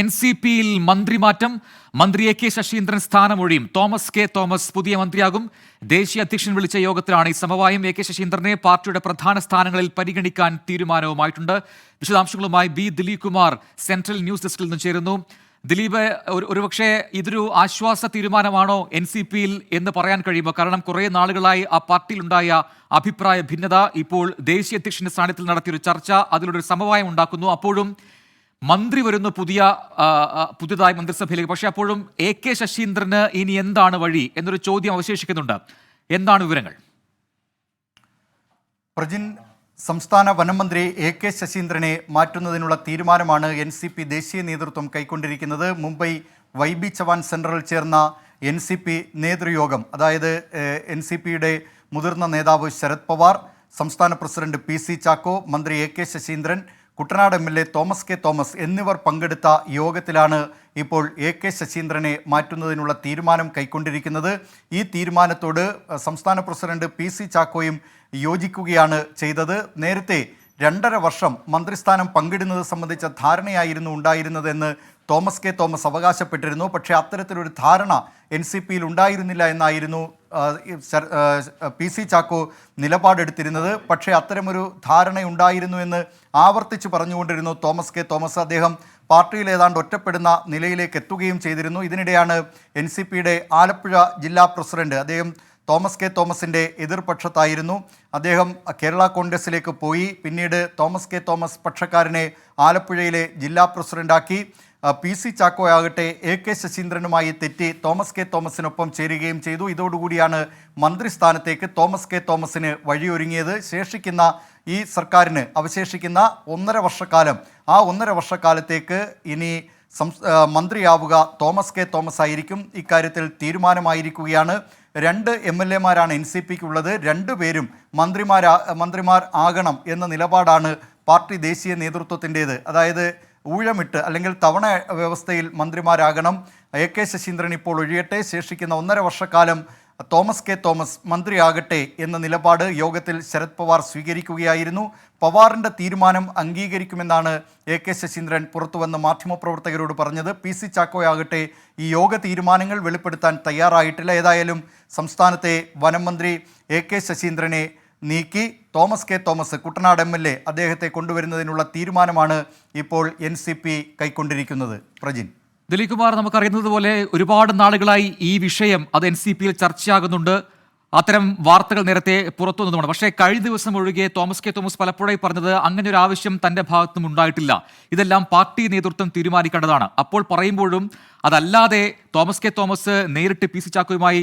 N C പിയിൽ മന്ത്രിമാറ്റം മന്ത്രി എ കെ ശശീന്ദ്രൻ സ്ഥാനമൊഴിയും. തോമസ് കെ തോമസ് പുതിയ മന്ത്രിയാകും. ദേശീയ അധ്യക്ഷൻ വിളിച്ച യോഗത്തിലാണ് ഈ സമവായം. എ കെ ശശീന്ദ്രനെ പാർട്ടിയുടെ പ്രധാന സ്ഥാനങ്ങളിൽ പരിഗണിക്കാൻ തീരുമാനവുമായിട്ടുണ്ട്. വിശദാംശങ്ങളുമായി B Dileep Kumar central news ഡെസ്കിൽ നിന്ന് ചേരുന്നു. ദിലീപ് ഒരു ഒരുപക്ഷെ ഇതൊരു ആശ്വാസ തീരുമാനമാണോ എൻ സി പിയിൽ എന്ന് പറയാൻ കഴിയുമോ? കാരണം കുറേ നാളുകളായി ആ പാർട്ടിയിലുണ്ടായ അഭിപ്രായ ഭിന്നത ഇപ്പോൾ ദേശീയ അധ്യക്ഷന്റെ സ്ഥാനത്തിൽ നടത്തിയൊരു ചർച്ച അതിലൊരു സമവായം ഉണ്ടാക്കുന്നു. അപ്പോഴും മന്ത്രി വരുന്നു പുതിയ പുതിയതായി മന്ത്രിസഭയിലേക്ക്. പക്ഷേ അപ്പോഴും എ കെ ശശീന്ദ്രന് ഇനി എന്താണ് വഴി എന്നൊരു ചോദ്യം അവശേഷിക്കുന്നുണ്ട്. എന്താണ് വിവരങ്ങൾ? പ്രജിൻ സംസ്ഥാന വനം മന്ത്രി എ കെ ശശീന്ദ്രനെ മാറ്റുന്നതിനുള്ള തീരുമാനമാണ് എൻ സി പി ദേശീയ നേതൃത്വം കൈക്കൊണ്ടിരിക്കുന്നത്. മുംബൈ വൈ ബി ചവാൻ സെന്ററിൽ ചേർന്ന എൻ സി പി നേതൃയോഗം അതായത് എൻ സി പിയുടെ മുതിർന്ന നേതാവ് ശരത് പവാർ സംസ്ഥാന പ്രസിഡന്റ് പി സി ചാക്കോ മന്ത്രി A K Saseendran Kuttanad M L A Thomas K Thomas എന്നിവർ പങ്കെടുത്ത യോഗത്തിലാണ് ഇപ്പോൾ എ കെ ശശീന്ദ്രനെ മാറ്റുന്നതിനുള്ള തീരുമാനം കൈക്കൊണ്ടിരിക്കുന്നത്. ഈ തീരുമാനത്തോട് സംസ്ഥാന പ്രസിഡന്റ് പി സി ചാക്കോയും യോജിക്കുകയാണ് ചെയ്തത്. നേരത്തെ രണ്ടര വർഷം മന്ത്രിസ്ഥാനം പങ്കിടുന്നത് സംബന്ധിച്ച ധാരണയായിരുന്നു ഉണ്ടായിരുന്നതെന്ന് തോമസ് കെ തോമസ് അവകാശപ്പെട്ടിരുന്നു. പക്ഷേ അത്തരത്തിലൊരു ധാരണ എൻ സി പിയിൽ ഉണ്ടായിരുന്നില്ല എന്നായിരുന്നു പി സി ചാക്കോ നിലപാടെടുത്തിരുന്നത്. പക്ഷേ അത്തരമൊരു ധാരണയുണ്ടായിരുന്നു എന്ന് ആവർത്തിച്ച് പറഞ്ഞുകൊണ്ടിരുന്നു തോമസ് കെ തോമസ്. അദ്ദേഹം പാർട്ടിയിൽ ഏതാണ്ട് ഒറ്റപ്പെടുന്ന നിലയിലേക്ക് എത്തുകയും ചെയ്തിരുന്നു. ഇതിനിടെയാണ് എൻ സി പിയുടെ ആലപ്പുഴ ജില്ലാ പ്രസിഡന്റ് അദ്ദേഹം തോമസ് കെ തോമസിന്റെ എതിർപക്ഷത്തായിരുന്നു. അദ്ദേഹം കേരള കോൺഗ്രസിലേക്ക് പോയി. പിന്നീട് തോമസ് കെ തോമസ് പക്ഷക്കാരനെ ആലപ്പുഴയിലെ ജില്ലാ പ്രസിഡന്റാക്കി. പി സി ചാക്കോയാകട്ടെ എ കെ ശശീന്ദ്രനുമായി തെറ്റി തോമസ് കെ തോമസിനൊപ്പം ചേരുകയും ചെയ്തു. ഇതോടുകൂടിയാണ് മന്ത്രിസ്ഥാനത്തേക്ക് തോമസ് കെ തോമസിന് വഴിയൊരുങ്ങിയത്. ശേഷിക്കുന്ന ഈ സർക്കാരിന് അവശേഷിക്കുന്ന ഒന്നര വർഷക്കാലം ആ ഒന്നര വർഷക്കാലത്തേക്ക് ഇനി സംസ് മന്ത്രിയാവുക തോമസ് കെ തോമസ് ആയിരിക്കും ഇക്കാര്യത്തിൽ തീരുമാനമായിരിക്കുകയാണ്. രണ്ട് എം എൽ എമാരാണ് എൻ സി പിക്ക് ഉള്ളത് രണ്ടുപേരും മന്ത്രിമാരാ മന്ത്രിമാർ ആകണം എന്ന നിലപാടാണ് പാർട്ടി ദേശീയ നേതൃത്വത്തിന്റേത്. അതായത് ഊഴമിട്ട് അല്ലെങ്കിൽ തവണ വ്യവസ്ഥയിൽ മന്ത്രിമാരാകണം. എ കെ ശശീന്ദ്രൻ ഇപ്പോൾ ഒഴിയട്ടെ ശേഷിക്കുന്ന ഒന്നര വർഷക്കാലം തോമസ് കെ തോമസ് മന്ത്രിയാകട്ടെ എന്ന നിലപാട് യോഗത്തിൽ ശരത് പവാർ സ്വീകരിക്കുകയായിരുന്നു. പവാറിന്റെ തീരുമാനം അംഗീകരിക്കുമെന്നാണ് എ കെ ശശീന്ദ്രൻ പുറത്തുവന്ന് മാധ്യമപ്രവർത്തകരോട് പറഞ്ഞത്. പി സി ചാക്കോയാകട്ടെ ഈ യോഗ തീരുമാനങ്ങൾ വെളിപ്പെടുത്താൻ തയ്യാറായിട്ടില്ല. ഏതായാലും സംസ്ഥാനത്തെ വനം മന്ത്രി എ കെ ശശീന്ദ്രനെ നീക്കി. Thomas K Thomas Kuttanad M L A അദ്ദേഹത്തെ കൊണ്ടുവരുന്നതിനുള്ള തീരുമാനമാണ് ഇപ്പോൾ എൻ സി പി കൈക്കൊണ്ടിരിക്കുന്നത്. പ്രജിൻ. ദിലീപ് കുമാർ നമുക്കറിയുന്നത് പോലെ ഒരുപാട് നാളുകളായി ഈ വിഷയം അത് എൻ സി പിയിൽ ചർച്ചയാകുന്നുണ്ട്. അത്തരം വാർത്തകൾ നേരത്തെ പുറത്തു വന്നതുമാണ്. പക്ഷേ കഴിഞ്ഞ ദിവസം ഒഴികെ തോമസ് കെ തോമസ് പലപ്പോഴായി പറഞ്ഞത് അങ്ങനെ ഒരു ആവശ്യം തന്റെ ഭാഗത്തുനിന്നും ഉണ്ടായിട്ടില്ല ഇതെല്ലാം പാർട്ടി നേതൃത്വം തീരുമാനിക്കേണ്ടതാണ്. അപ്പോൾ പറയുമ്പോഴും അതല്ലാതെ തോമസ് കെ തോമസ് നേരിട്ട് പി സി ചാക്കോയുമായി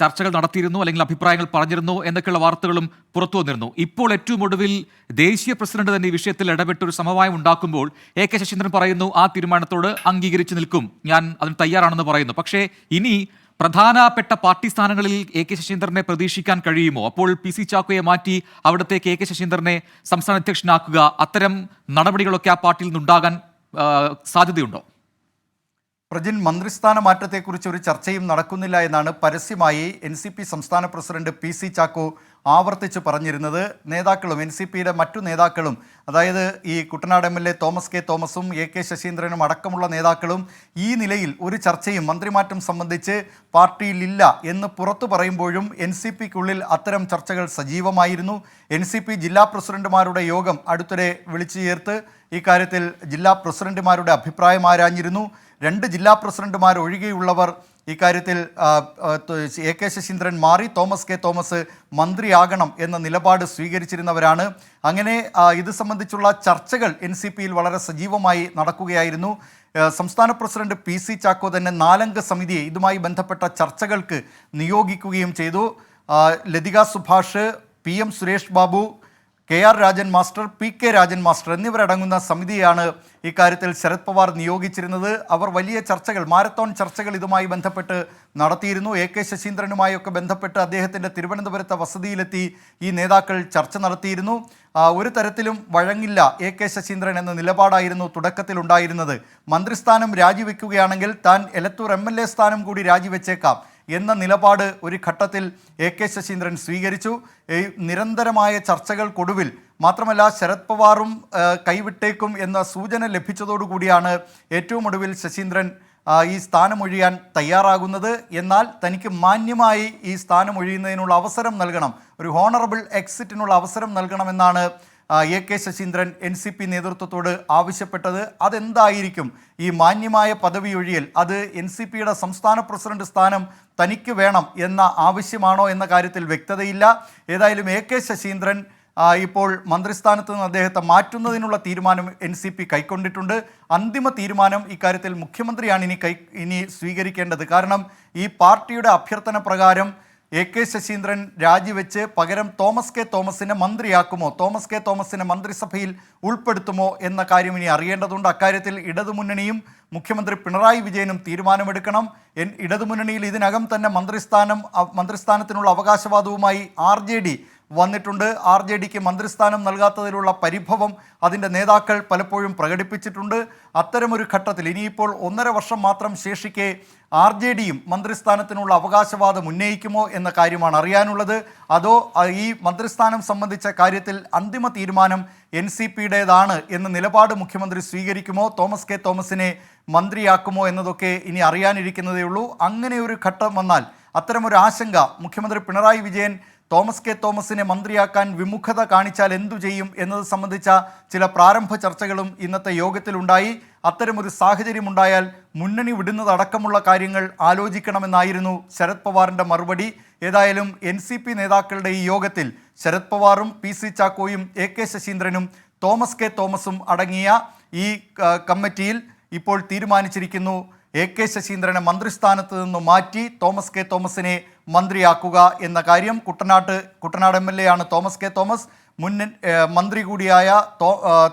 ചർച്ചകൾ നടത്തിയിരുന്നു അല്ലെങ്കിൽ അഭിപ്രായങ്ങൾ പറഞ്ഞിരുന്നു എന്നൊക്കെയുള്ള വാർത്തകളും പുറത്തു വന്നിരുന്നു. ഇപ്പോൾ ഏറ്റവും ഒടുവിൽ ദേശീയ പ്രസിഡന്റ് തന്നെ ഈ വിഷയത്തിൽ ഇടപെട്ട് ഒരു സമവായം ഉണ്ടാക്കുമ്പോൾ എ കെ ശശീന്ദ്രൻ പറയുന്നു ആ തീരുമാനത്തോട് അംഗീകരിച്ചു നിൽക്കും. ഞാൻ അതിന് തയ്യാറാണെന്ന് പറയുന്നു. പക്ഷേ ഇനി പ്രധാനപ്പെട്ട പാർട്ടി സ്ഥാനങ്ങളിൽ എ കെ ശശീന്ദ്രനെ പ്രതീക്ഷിക്കാൻ കഴിയുമോ? അപ്പോൾ പി സി ചാക്കോയെ മാറ്റി അവിടത്തേക്ക് എ കെ ശശീന്ദ്രനെ സംസ്ഥാന അധ്യക്ഷനാക്കുക. അത്തരം നടപടികളൊക്കെ ആ പാർട്ടിയിൽ നിന്നുണ്ടാകാൻ സാധ്യതയുണ്ടോ? പ്രജിൻ മന്ത്രിസ്ഥാന മാറ്റത്തെക്കുറിച്ച് ഒരു ചർച്ചയും നടക്കുന്നില്ല എന്നാണ് പരസ്യമായി എൻ സംസ്ഥാന പ്രസിഡന്റ് പി ചാക്കോ ആവർത്തിച്ച് പറഞ്ഞിരുന്നത് നേതാക്കളും എൻ സി പിയുടെ മറ്റു നേതാക്കളും അതായത് ഈ Kuttanad M L A Thomas K തോമസും എ കെ ശശീന്ദ്രനും അടക്കമുള്ള നേതാക്കളും ഈ നിലയിൽ ഒരു ചർച്ചയും മന്ത്രിമാറ്റം സംബന്ധിച്ച് പാർട്ടിയിലില്ല എന്ന് പുറത്തു പറയുമ്പോഴും എൻ സി പിക്കുള്ളിൽ അത്തരം ചർച്ചകൾ സജീവമായിരുന്നു. എൻ സി പി ജില്ലാ പ്രസിഡന്റുമാരുടെ യോഗം അടുത്തിടെ വിളിച്ചു ചേർത്ത് ഇക്കാര്യത്തിൽ ജില്ലാ പ്രസിഡന്റുമാരുടെ അഭിപ്രായം ആരാഞ്ഞിരുന്നു. രണ്ട് ജില്ലാ പ്രസിഡന്റുമാർ ഒഴികെയുള്ളവർ ഇക്കാര്യത്തിൽ എ കെ ശശീന്ദ്രൻ മാറി തോമസ് കെ തോമസ് മന്ത്രിയാകണം എന്ന നിലപാട് സ്വീകരിച്ചിരുന്നവരാണ്. അങ്ങനെ ഇത് സംബന്ധിച്ചുള്ള ചർച്ചകൾ എൻ സി പിയിൽ വളരെ സജീവമായി നടക്കുകയായിരുന്നു. സംസ്ഥാന പ്രസിഡന്റ് പി സി ചാക്കോ തന്നെ നാലംഗ സമിതിയെ ഇതുമായി ബന്ധപ്പെട്ട ചർച്ചകൾക്ക് നിയോഗിക്കുകയും ചെയ്തു. Lathika Subhash P M Suresh Babu K R Rajan master P K Rajan master എന്നിവരടങ്ങുന്ന സമിതിയാണ് ഇക്കാര്യത്തിൽ ശരത് പവാർ നിയോഗിച്ചിരുന്നത്. അവർ വലിയ ചർച്ചകൾ മാരത്തോൺ ചർച്ചകൾ ഇതുമായി ബന്ധപ്പെട്ട് നടത്തിയിരുന്നു. എ കെ ശശീന്ദ്രനുമായൊക്കെ ബന്ധപ്പെട്ട് അദ്ദേഹത്തിന്റെ തിരുവനന്തപുരത്തെ വസതിയിലെത്തി ഈ നേതാക്കൾ ചർച്ച നടത്തിയിരുന്നു. ഒരു തരത്തിലും വഴങ്ങില്ല എ കെ ശശീന്ദ്രൻ എന്ന നിലപാടായിരുന്നു തുടക്കത്തിലുണ്ടായിരുന്നത് മന്ത്രിസ്ഥാനം രാജിവെക്കുകയാണെങ്കിൽ താൻ എലത്തൂർ എം എൽ എ സ്ഥാനം കൂടി രാജിവെച്ചേക്കാം. എന്ന നിലപാട് ഒരു ഘട്ടത്തിൽ എ കെ ശശീന്ദ്രൻ സ്വീകരിച്ചു. നിരന്തരമായ ചർച്ചകൾക്കൊടുവിൽ മാത്രമല്ല ശരത് പവാറും കൈവിട്ടേക്കും എന്ന സൂചന ലഭിച്ചതോടുകൂടിയാണ് ഏറ്റവും ഒടുവിൽ ശശീന്ദ്രൻ ഈ സ്ഥാനമൊഴിയാൻ തയ്യാറാകുന്നത്. എന്നാൽ തനിക്ക് മാന്യമായി ഈ സ്ഥാനമൊഴിയുന്നതിനുള്ള അവസരം നൽകണം. ഒരു ഹോണറബിൾ എക്സിറ്റിനുള്ള അവസരം നൽകണമെന്നാണ് A K Saseendran N C P നേതൃത്വത്തോട് ആവശ്യപ്പെട്ടത് അതെന്തായിരിക്കും? ഈ മാന്യമായ പദവി ഒഴിയൽ അത് എൻ സി പിയുടെ സംസ്ഥാന പ്രസിഡന്റ് സ്ഥാനം തനിക്ക് വേണം എന്ന ആവശ്യമാണോ എന്ന കാര്യത്തിൽ വ്യക്തതയില്ല. ഏതായാലും എ കെ ശശീന്ദ്രൻ ഇപ്പോൾ മന്ത്രിസ്ഥാനത്ത് നിന്ന് അദ്ദേഹത്തെ മാറ്റുന്നതിനുള്ള തീരുമാനം എൻ സി പി കൈക്കൊണ്ടിട്ടുണ്ട്. അന്തിമ തീരുമാനം ഇക്കാര്യത്തിൽ മുഖ്യമന്ത്രിയാണ് ഇനി കൈ ഇനി സ്വീകരിക്കേണ്ടത്. കാരണം ഈ പാർട്ടിയുടെ അഭ്യർത്ഥന പ്രകാരം എ കെ ശശീന്ദ്രൻ രാജിവെച്ച് പകരം തോമസ് കെ തോമസിനെ മന്ത്രിയാക്കുമോ? തോമസ് കെ തോമസിനെ മന്ത്രിസഭയിൽ ഉൾപ്പെടുത്തുമോ എന്ന കാര്യം ഇനി അറിയേണ്ടതുണ്ട്. അക്കാര്യത്തിൽ ഇടതുമുന്നണിയും മുഖ്യമന്ത്രി പിണറായി വിജയനും തീരുമാനമെടുക്കണം. എൻ ഇടതുമുന്നണിയിൽ ഇതിനകം തന്നെ മന്ത്രിസ്ഥാനം മന്ത്രിസ്ഥാനത്തിനുള്ള അവകാശവാദവുമായി ആർ ജെ ഡി വന്നിട്ടുണ്ട്. ആർ ജെ ഡിക്ക് മന്ത്രിസ്ഥാനം നൽകാത്തതിലുള്ള പരിഭവം അതിന്റെ നേതാക്കൾ പലപ്പോഴും പ്രകടിപ്പിച്ചിട്ടുണ്ട്. അത്തരമൊരു ഘട്ടത്തിൽ ഇനിയിപ്പോൾ ഒന്നര വർഷം മാത്രം ശേഷിക്കെ ആർ ജെ ഡിയും മന്ത്രിസ്ഥാനത്തിനുള്ള അവകാശവാദം ഉന്നയിക്കുമോ എന്ന കാര്യമാണ് അറിയാനുള്ളത്. അതോ ഈ മന്ത്രിസ്ഥാനം സംബന്ധിച്ച കാര്യത്തിൽ അന്തിമ തീരുമാനം എൻ സി പിയുടേതാണ് എന്ന നിലപാട് മുഖ്യമന്ത്രി സ്വീകരിക്കുമോ തോമസ് കെ തോമസിനെ മന്ത്രിയാക്കുമോ എന്നതൊക്കെ ഇനി അറിയാനിരിക്കുന്നതേ ഉള്ളൂ അങ്ങനെ ഒരു ഘട്ടം വന്നാൽ അത്തരമൊരു ആശങ്ക മുഖ്യമന്ത്രി പിണറായി വിജയൻ തോമസ് കെ തോമസിനെ മന്ത്രിയാക്കാൻ വിമുഖത കാണിച്ചാൽ എന്തു ചെയ്യും എന്നത് സംബന്ധിച്ച ചില പ്രാരംഭ ചർച്ചകളും ഇന്നത്തെ യോഗത്തിലുണ്ടായി. അത്തരമൊരു സാഹചര്യമുണ്ടായാൽ മുന്നണി വിടുന്നതടക്കമുള്ള കാര്യങ്ങൾ ആലോചിക്കണമെന്നായിരുന്നു ശരത് പവാറിന്റെ മറുപടി. ഏതായാലും എൻ സി പി നേതാക്കളുടെ ഈ യോഗത്തിൽ ശരത് പവാറും പി സി ചാക്കോയും എ കെ ശശീന്ദ്രനും തോമസ് കെ തോമസും അടങ്ങിയ ഈ കമ്മിറ്റിയിൽ ഇപ്പോൾ തീരുമാനിച്ചിരിക്കുന്നു. എ കെ ശശീന്ദ്രനെ മന്ത്രിസ്ഥാനത്ത് നിന്ന് മാറ്റി തോമസ് കെ തോമസിനെ മന്ത്രിയാക്കുക എന്ന കാര്യം Kuttanad Kuttanad M L A ആണ് തോമസ് കെ തോമസ്. മുൻ മന്ത്രി കൂടിയായ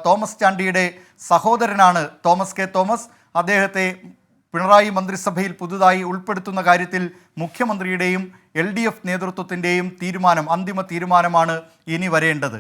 തോമസ് ചാണ്ടിയുടെ സഹോദരനാണ് തോമസ് കെ തോമസ്. അദ്ദേഹത്തെ പിണറായി മന്ത്രിസഭയിൽ പുതുതായി ഉൾപ്പെടുത്തുന്ന കാര്യത്തിൽ മുഖ്യമന്ത്രിയുടെയും എൽ ഡി എഫ് നേതൃത്വത്തിന്റെയും തീരുമാനം അന്തിമ തീരുമാനമാണ് ഇനി വരേണ്ടത്.